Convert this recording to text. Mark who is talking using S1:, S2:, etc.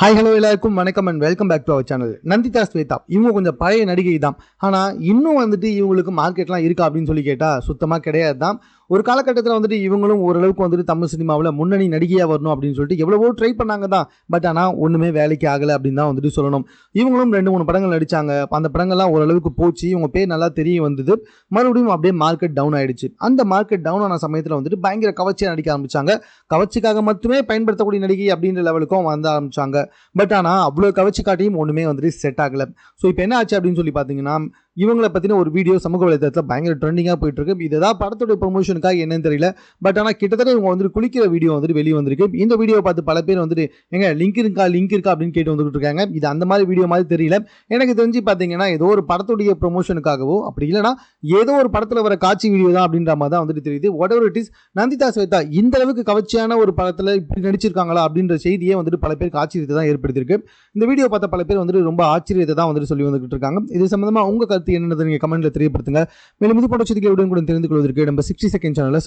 S1: Hi hello எல்லாருக்கும் வணக்கம் and welcome back to our channel Nanditha Swetha. இவங்க கொஞ்சம் பழைய நடிகை தான். ஆனால் இன்னும் வந்துட்டு இவங்களுக்கு மார்க்கெட்லாம் இருக்கா அப்படின்னு சொல்லி கேட்டால் சுத்தமாக கிடையாது தான் ஒரு காலகட்டத்தில் வந்துட்டு இவங்களும் ஓரளவுக்கு வந்துட்டு தமிழ் சினிமாவில் முன்னணி நடிகையாக வரணும் அப்படின்னு சொல்லிட்டு எவ்வளவோ ட்ரை பண்ணாங்க தான் பட் ஆனால் ஒன்றுமே வேலைக்கு ஆகலை அப்படின்னு தான் வந்துட்டு சொல்லணும். இவங்களும் ரெண்டு மூணு படங்கள் நடித்தாங்க அந்த படங்கள்லாம் ஓரளவுக்கு போச்சு. இவங்க பேர் நல்லா தெரிய வந்தது. மறுபடியும் அப்படியே மார்க்கெட் டவுன் ஆகிடுச்சு அந்த மார்க்கெட் டவுன் ஆன சமயத்தில் வந்துட்டு பயங்கர கவர்ச்சியாக நடிக்க ஆரம்பித்தாங்க கவர்ச்சிக்காக மட்டுமே பயன்படுத்தக்கூடிய நடிகை அப்படின்ற லெவலுக்கும் வந்து ஆரம்பித்தாங்க பட் ஆனால் அவ்வளோ கவர்ச்சி காட்டியும் ஒன்றுமே வந்துட்டு செட் ஆகலை. ஸோ இப்போ என்ன ஆச்சு அப்படின்னு சொல்லி பார்த்தீங்கன்னா இவங்களை பற்றின ஒரு வீடியோ சமூக வலைதளத்தில் பயங்கர ட்ரெண்டிங்காக போயிட்டு இருக்கு இதுதான் படத்துடைய ப்ரொமோஷனுக்காக என்னன்னு தெரியல. பட் ஆனால் கிட்டத்தட்ட இவங்க வந்துட்டு குளிக்கிற வீடியோ வந்துட்டு வெளியே வந்திருக்கு. இந்த வீடியோ பார்த்து பல பேர் வந்துட்டு எங்க லிங்க் இருக்கா? லிங்க் இருக்கா? அப்படின்னு கேட்டு வந்துட்டு இருக்காங்க. இது அந்த மாதிரி வீடியோ மாதிரி தெரியல. எனக்கு தெரிஞ்சு பார்த்தீங்கன்னா ஏதோ ஒரு படத்துடைய ப்ரொமோஷனுக்காகவோ அப்படி இல்லைனா ஏதோ ஒரு படத்தில் வர காட்சி வீடியோ தான் அப்படின்ற மாதிரி தான் வந்துட்டு தெரியுது. Whatever it is Nanditha Swetha இந்த அளவுக்கு கவர்ச்சியான ஒரு படத்தில் இப்படி நடிச்சிருக்காங்களா அப்படின்ற செய்தியே வந்துட்டு பல பேருக்கு ஆச்சரியத்தை தான் ஏற்படுத்தியிருக்கு. இந்த வீடியோ பார்த்த பல பேர் வந்துட்டு ரொம்ப ஆச்சரியத்தை தான் வந்துட்டு சொல்லி வந்துட்டு இருக்காங்க. இது சம்மந்தமாக உங்கள் கருத்து என்னன்னு நீங்கள் கமெண்ட்டில் தெரியப்படுத்துங்க. மேலும் இது போன்ற செய்திகளை கூட தெரிந்து கொள்வதற்கு நம்ம சிக்ஸ்டி செகண்ட் சேனலில்